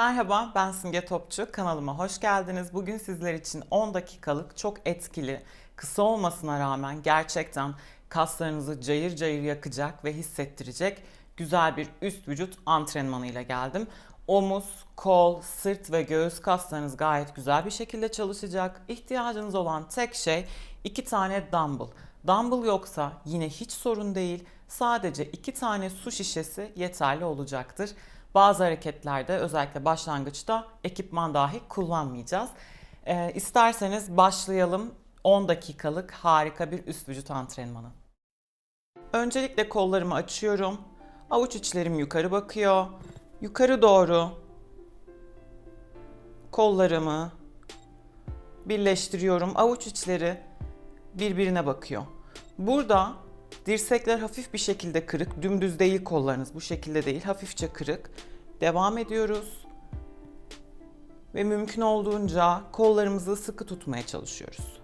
Merhaba, ben Simge Topçu. Kanalıma hoş geldiniz. Bugün sizler için 10 dakikalık çok etkili, kısa olmasına rağmen gerçekten kaslarınızı cayır cayır yakacak ve hissettirecek güzel bir üst vücut antrenmanıyla geldim. Omuz, kol, sırt ve göğüs kaslarınız gayet güzel bir şekilde çalışacak. İhtiyacınız olan tek şey iki tane dumbbell. Dumbbell yoksa yine hiç sorun değil. Sadece iki tane su şişesi yeterli olacaktır. Bazı hareketlerde özellikle başlangıçta ekipman dahi kullanmayacağız. Ee, isterseniz başlayalım 10 dakikalık harika bir üst vücut antrenmanı. Öncelikle kollarımı açıyorum. Avuç içlerim yukarı bakıyor. Yukarı doğru kollarımı birleştiriyorum. Avuç içleri birbirine bakıyor. Burada dirsekler hafif bir şekilde kırık. Dümdüz değil kollarınız. Bu şekilde değil. Hafifçe kırık. Devam ediyoruz. Ve mümkün olduğunca kollarımızı sıkı tutmaya çalışıyoruz.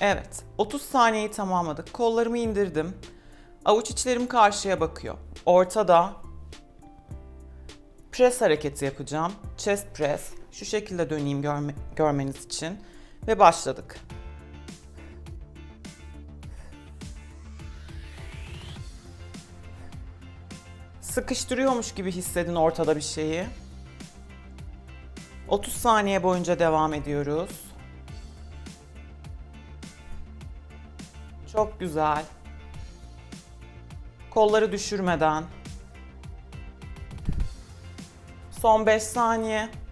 Evet, 30 saniyeyi tamamladık. Kollarımı indirdim. Avuç içlerim karşıya bakıyor. Ortada pres hareketi yapacağım. Chest press. Şu şekilde döneyim görme- görmeniz için. Ve başladık. Sıkıştırıyormuş gibi hissedin ortada bir şeyi. 30 saniye boyunca devam ediyoruz. Çok güzel. Kolları düşürmeden. Son 5 saniye.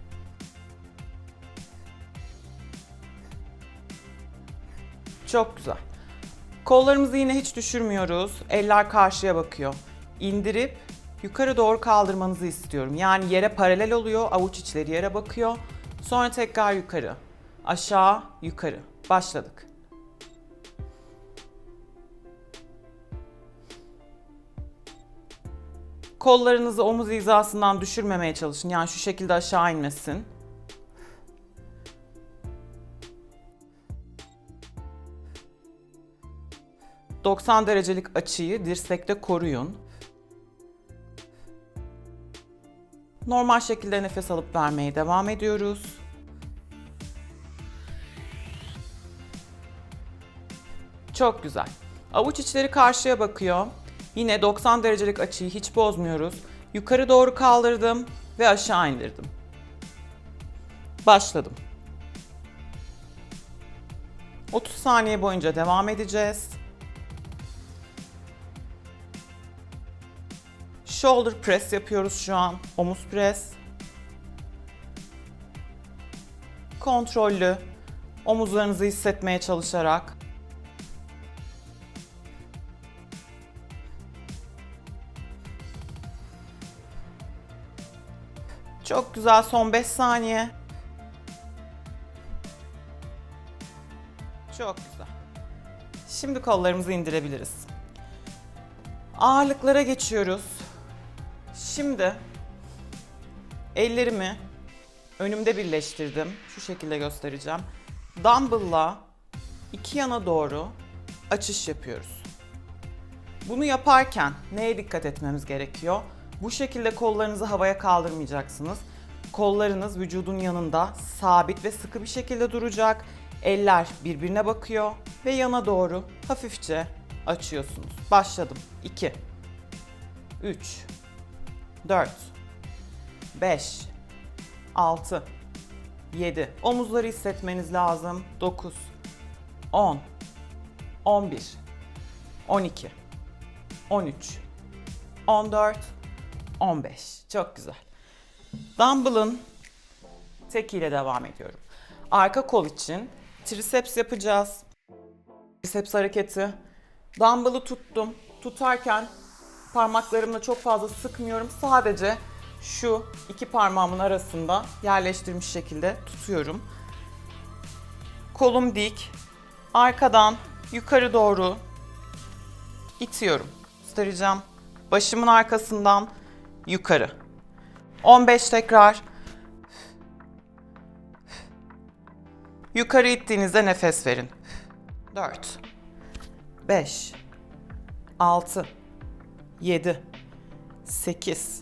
Çok güzel. Kollarımızı yine hiç düşürmüyoruz. Eller karşıya bakıyor. İndirip yukarı doğru kaldırmanızı istiyorum. Yani yere paralel oluyor, avuç içleri yere bakıyor. Sonra tekrar yukarı. Aşağı, yukarı. Başladık. Kollarınızı omuz hizasından düşürmemeye çalışın. Yani şu şekilde aşağı inmesin. ...90 derecelik açıyı dirsekte koruyun. Normal şekilde nefes alıp vermeye devam ediyoruz. Çok güzel. Avuç içleri karşıya bakıyor. Yine 90 derecelik açıyı hiç bozmuyoruz. Yukarı doğru kaldırdım ve aşağı indirdim. Başladım. 30 saniye boyunca devam edeceğiz. Shoulder press yapıyoruz şu an. Omuz press. Kontrollü omuzlarınızı hissetmeye çalışarak Çok güzel son 5 saniye. Çok güzel. Şimdi kollarımızı indirebiliriz. Ağırlıklara geçiyoruz. Şimdi ellerimi önümde birleştirdim. Şu şekilde göstereceğim. Dumbbell'la iki yana doğru açış yapıyoruz. Bunu yaparken neye dikkat etmemiz gerekiyor? Bu şekilde kollarınızı havaya kaldırmayacaksınız. Kollarınız vücudun yanında sabit ve sıkı bir şekilde duracak. Eller birbirine bakıyor ve yana doğru hafifçe açıyorsunuz. Başladım. 2 3 4 5 6 7 Omuzları hissetmeniz lazım. 9 10 11 12 13 14 15. Çok güzel. Dumbbell'ın tekiyle devam ediyorum. Arka kol için triceps yapacağız. Triceps hareketi. Dumbbell'ı tuttum. Tutarken parmaklarımla çok fazla sıkmıyorum. Sadece şu iki parmağımın arasında yerleştirmiş şekilde tutuyorum. Kolum dik. Arkadan yukarı doğru itiyorum. Göstereceğim. Başımın arkasından yukarı. 15 tekrar. Yukarı ittiğinizde nefes verin. 4 5 6 7 8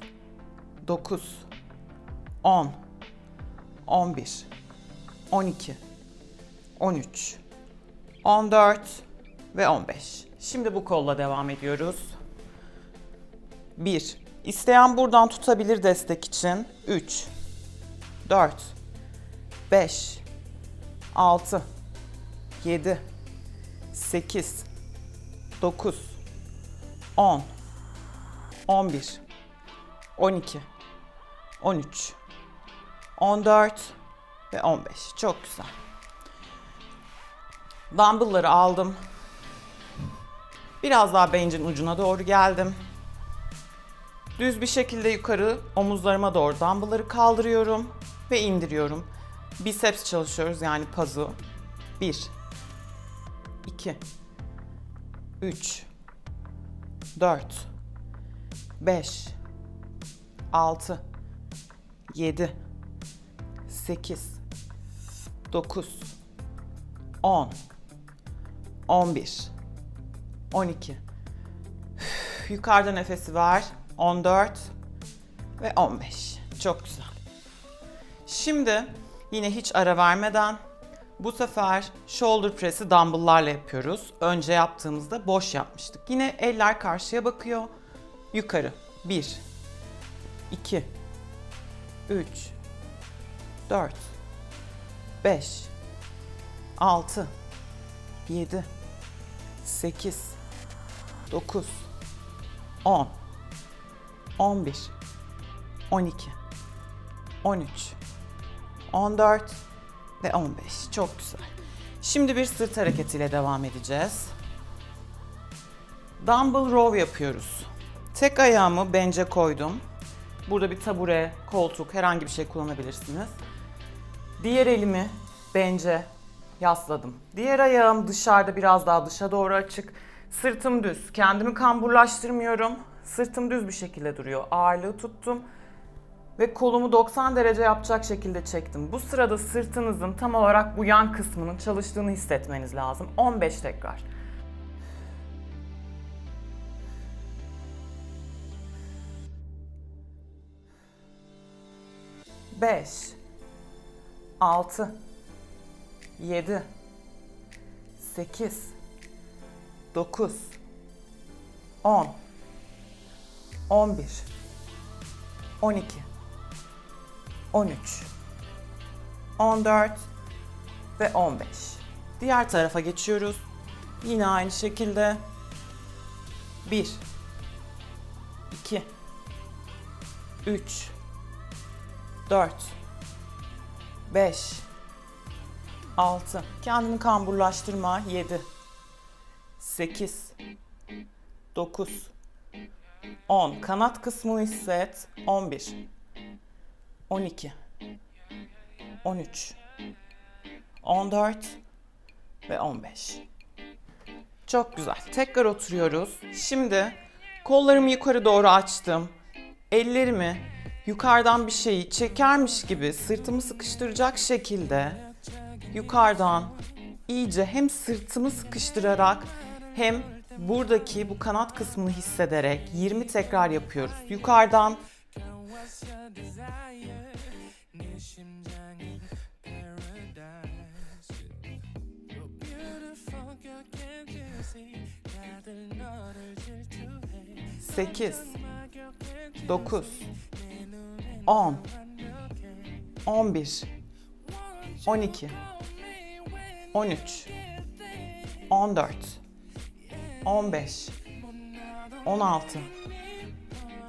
9 10 11 12 13 14 ve 15. Şimdi bu kolla devam ediyoruz. 1. İsteyen buradan tutabilir destek için. 3 4 5 6 7 8 9 10 11 12 13 14 ve 15. Çok güzel. Dumbbell'ları aldım. Biraz daha bencin ucuna doğru geldim. Düz bir şekilde yukarı omuzlarıma doğru dumbbellları kaldırıyorum ve indiriyorum. Biceps çalışıyoruz yani pazu. 1 2 3 4 5 6 7 8 9 10 11 12 Üf, Yukarıda nefesi ver. 14 ve 15. Çok güzel. Şimdi yine hiç ara vermeden bu sefer shoulder press'i dumbbell'larla yapıyoruz. Önce yaptığımızda boş yapmıştık. Yine eller karşıya bakıyor. Yukarı. 1 2 3 4 5 6 7 8 9 10 11 12 13 14 ve 15. Çok güzel. Şimdi bir sırt hareketiyle devam edeceğiz. Dumbbell row yapıyoruz. Tek ayağımı bence koydum. Burada bir tabure, koltuk, herhangi bir şey kullanabilirsiniz. Diğer elimi bence yasladım. Diğer ayağım dışarıda biraz daha dışa doğru açık. Sırtım düz. Kendimi kamburlaştırmıyorum. Sırtım düz bir şekilde duruyor. Ağırlığı tuttum ve kolumu 90 derece yapacak şekilde çektim. Bu sırada sırtınızın tam olarak bu yan kısmının çalıştığını hissetmeniz lazım. 15 tekrar. Beş, altı, yedi, sekiz, dokuz, on, on bir, on iki, on üç, on dört. Ve on beş. Diğer tarafa geçiyoruz. Yine aynı şekilde. Bir, iki, üç, 4 5 6 Kendini kamburlaştırma. 7 8 9 10 Kanat kısmını hisset. 11 12 13 14 ve 15 Çok güzel. Tekrar oturuyoruz. Şimdi kollarımı yukarı doğru açtım. Ellerimi yukarıdan bir şeyi çekermiş gibi sırtımı sıkıştıracak şekilde yukarıdan iyice hem sırtımı sıkıştırarak hem buradaki bu kanat kısmını hissederek 20 tekrar yapıyoruz. Yukarıdan What's your 10 11 12 13 14 15 16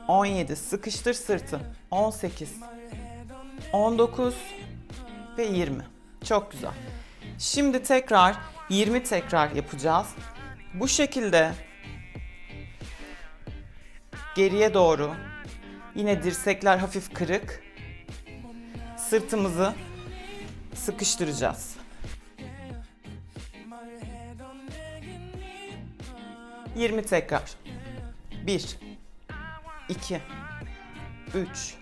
17 sıkıştır sırtı. 18 19 ve 20 çok güzel. Şimdi tekrar 20 tekrar yapacağız. Bu şekilde geriye doğru yine dirsekler hafif kırık. Sırtımızı sıkıştıracağız. 20 tekrar. 1 2 3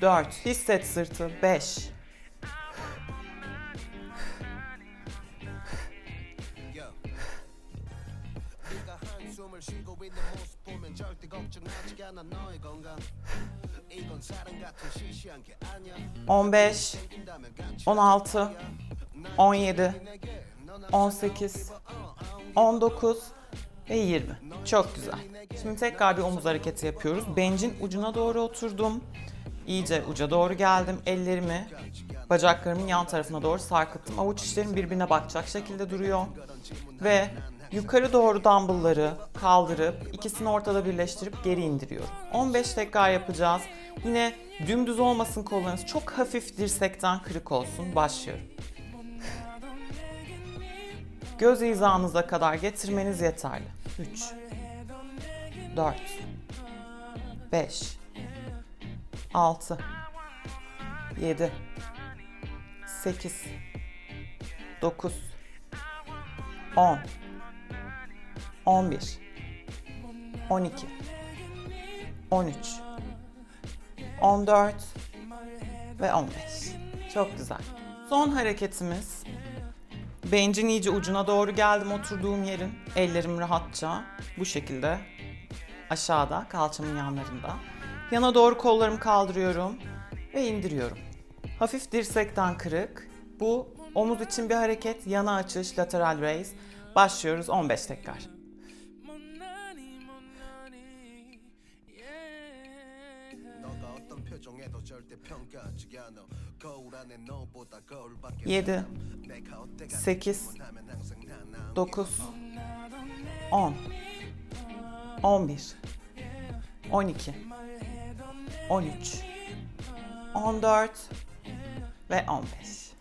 4 hisset sırtı. 5 15 16 17 18 19 ve 20. Çok güzel. Şimdi tekrar bir omuz hareketi yapıyoruz. Bencin ucuna doğru oturdum. İyice uca doğru geldim. Ellerimi bacaklarımın yan tarafına doğru sarkıttım. Avuç içlerim birbirine bakacak şekilde duruyor. Ve yukarı doğru dumbbellları kaldırıp ikisini ortada birleştirip geri indiriyorum. 15 tekrar yapacağız. Yine dümdüz olmasın kollarınız. Çok hafif dirsekten kırık olsun. Başlıyorum. Göz hizanıza kadar getirmeniz yeterli. 3 4 5 6 7 8 9 10 11 12 13 14 ve 15. Çok güzel. Son hareketimiz Bencin iyice ucuna doğru geldim oturduğum yerin. Ellerim rahatça bu şekilde aşağıda kalçamın yanlarında. Yana doğru kollarımı kaldırıyorum ve indiriyorum. Hafif dirsekten kırık. Bu omuz için bir hareket. Yana açış, lateral raise. Başlıyoruz 15 tekrar. 7 8 9 10 11 12 13 14 ve 15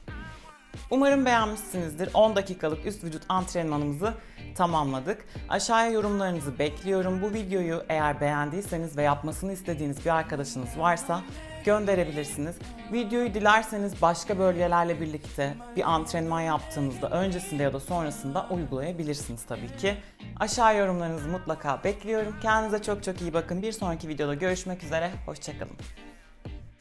Umarım beğenmişsinizdir. 10 dakikalık üst vücut antrenmanımızı tamamladık. Aşağıya yorumlarınızı bekliyorum. Bu videoyu eğer beğendiyseniz ve yapmasını istediğiniz bir arkadaşınız varsa gönderebilirsiniz. Videoyu dilerseniz başka bölgelerle birlikte bir antrenman yaptığınızda öncesinde ya da sonrasında uygulayabilirsiniz tabii ki. Aşağı yorumlarınızı mutlaka bekliyorum. Kendinize çok çok iyi bakın. Bir sonraki videoda görüşmek üzere. Hoşçakalın.